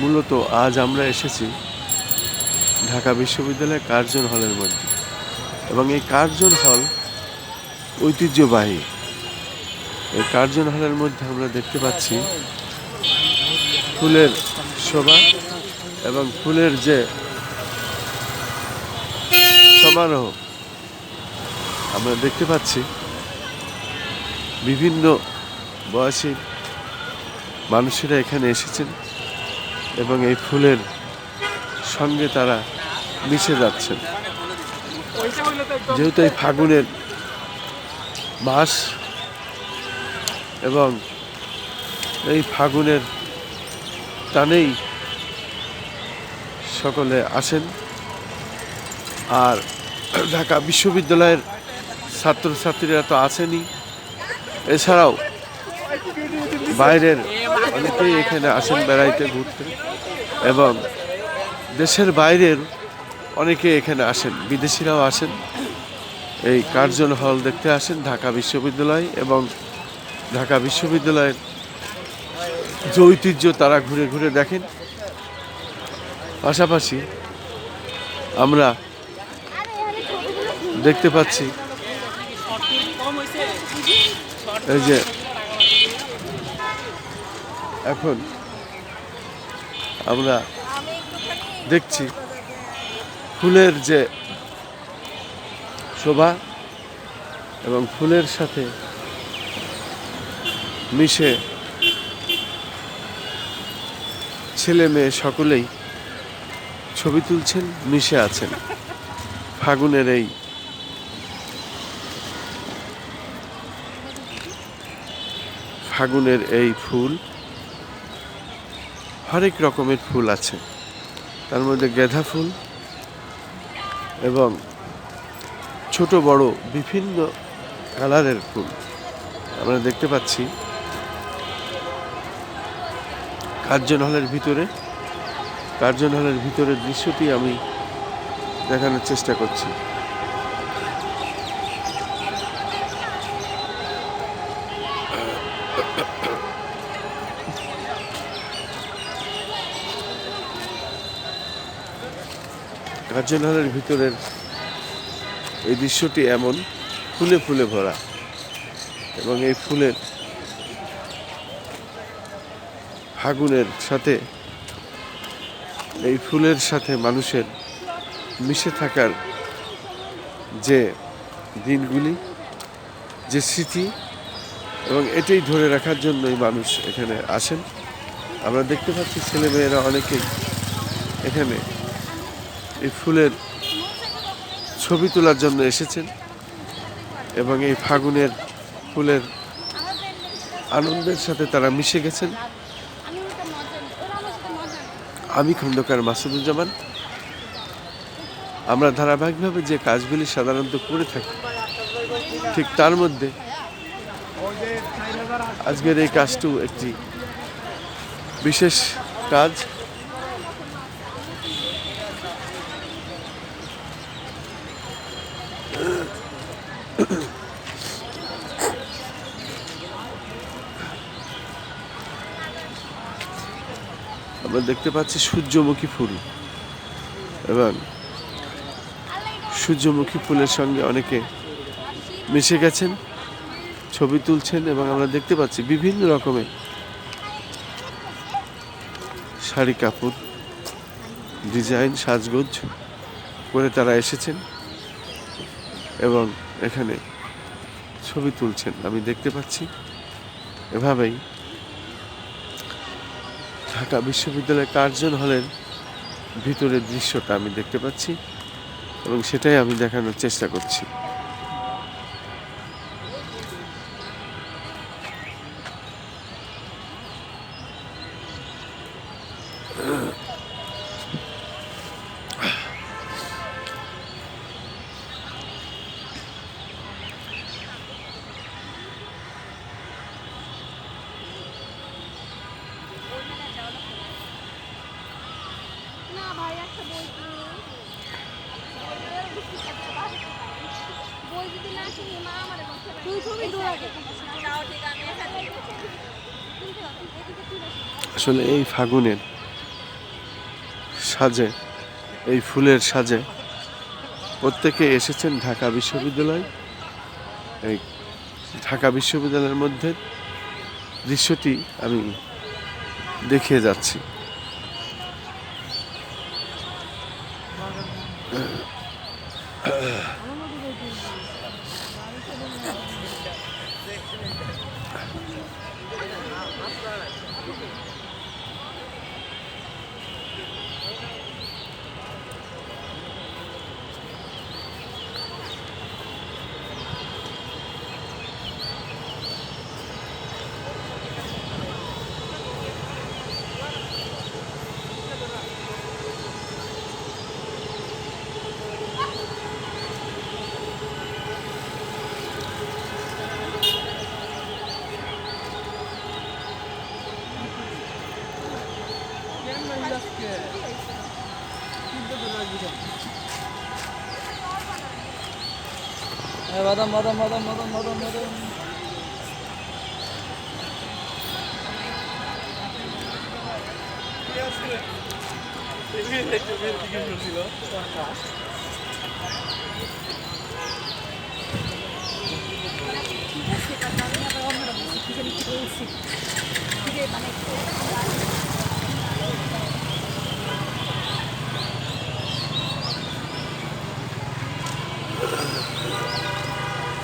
মূলত আজ আমরা এসেছি ঢাকা বিশ্ববিদ্যালয়ের কার্জন হলের মধ্যে এবং এই কার্জন হল ঐতিহ্যবাহী। এই কার্জন হলের মধ্যে আমরা দেখতে পাচ্ছি ফুলের শোভা এবং ফুলের যে সমারোহ, আমরা দেখতে পাচ্ছি বিভিন্ন বয়সী মানুষেরা এখানে এসেছেন। এবং এই ফুলের সঙ্গে তারা মিশে যাচ্ছেন। যেহেতু এই ফাগুনের মাস এবং এই ফাগুনের টানেই সকলে আসেন আর ঢাকা বিশ্ববিদ্যালয়ের ছাত্রছাত্রীরা তো আসেনি। এছাড়াও বাইরের অনেকেই এখানে আসেন বেড়াইতে ঘুরতে। এবং দেশের বাইরের অনেকে এখানে আসেন, বিদেশিরাও আসেন। এই কার্জন হল দেখতে আসেন, ঢাকা বিশ্ববিদ্যালয় এবং ঢাকা বিশ্ববিদ্যালয়ের যে ঐতিহ্য তারা ঘুরে ঘুরে দেখেন। পাশাপাশি আমরা দেখতে পাচ্ছি এই যে এখন আমরা দেখছি ফুলের যে শোভা এবং ফুলের সাথে মিশে ছেলে মেয়ে সকলেই ছবি তুলছেন, মিশে আছেন ফাগুনের এই ফাগুনের এই ফুল। হরেক রকমের ফুল আছে। তার মধ্যে গেঁদা ফুল এবং ছোট, বড় বিভিন্ন কালারের ফুল। আমরা দেখতে পাচ্ছি কার্জন হলের ভিতরে, কার্জন হলের ভিতরের দৃশ্যটি আমি দেখানোর চেষ্টা করছি। হলের ভিতরের এই দৃশ্যটি এমন, ফুলে ফুলে ভরা এবং এই ফুলের ফাগুনের সাথে, এই ফুলের সাথে মানুষের মিশে থাকার যে দিনগুলি, যে স্মৃতি এবং এটাই ধরে রাখার জন্যই মানুষ এখানে আসেন। আমরা দেখতে পাচ্ছি ছেলেমেয়েরা অনেকেই এখানে এই ফুলের ছবি তোলার জন্য এসেছেন এবং এই ফাগুনের ফুলের আনন্দের সাথে তারা মিশে গেছেন। আমি খন্দকার মাসুদুজ্জামান। আমরা ধারাবাহিকভাবে যে কাজগুলি সাধারণত করে থাকি, ঠিক তার মধ্যে আজকের এই কাজটিও একটি বিশেষ কাজ। আমরা দেখতে পাচ্ছি সূর্যমুখী ফুল। এবং সূর্যমুখী ফুলের সঙ্গে অনেকে মিশে গেছেন, ছবি তুলছেন এবং আমরা দেখতে পাচ্ছি বিভিন্ন রকমের শাড়ি কাপড়। ডিজাইন, সাজগোজ করে তারা এসেছেন এবং এখানে ছবি তুলছেন। আমি দেখতে পাচ্ছি এভাবেই ঢাকা বিশ্ববিদ্যালয়ের কার্জন হলের ভিতরের দৃশ্যটা আমি দেখতে পাচ্ছি এবং সেটাই আমি দেখানোর চেষ্টা করছি। আসলে এই ফাগুনের সাজে, এই ফুলের সাজে প্রত্যেকে এসেছেন ঢাকা বিশ্ববিদ্যালয়। এই ঢাকা বিশ্ববিদ্যালয়ের মধ্যে দৃশ্যটি আমি দেখিয়ে যাচ্ছি। that's good. Evet adam adam adam adam adam adam. Bir de bana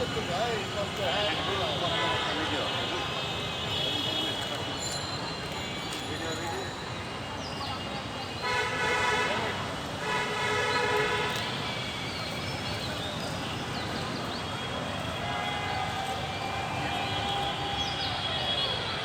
Look at the guy, to comes you know.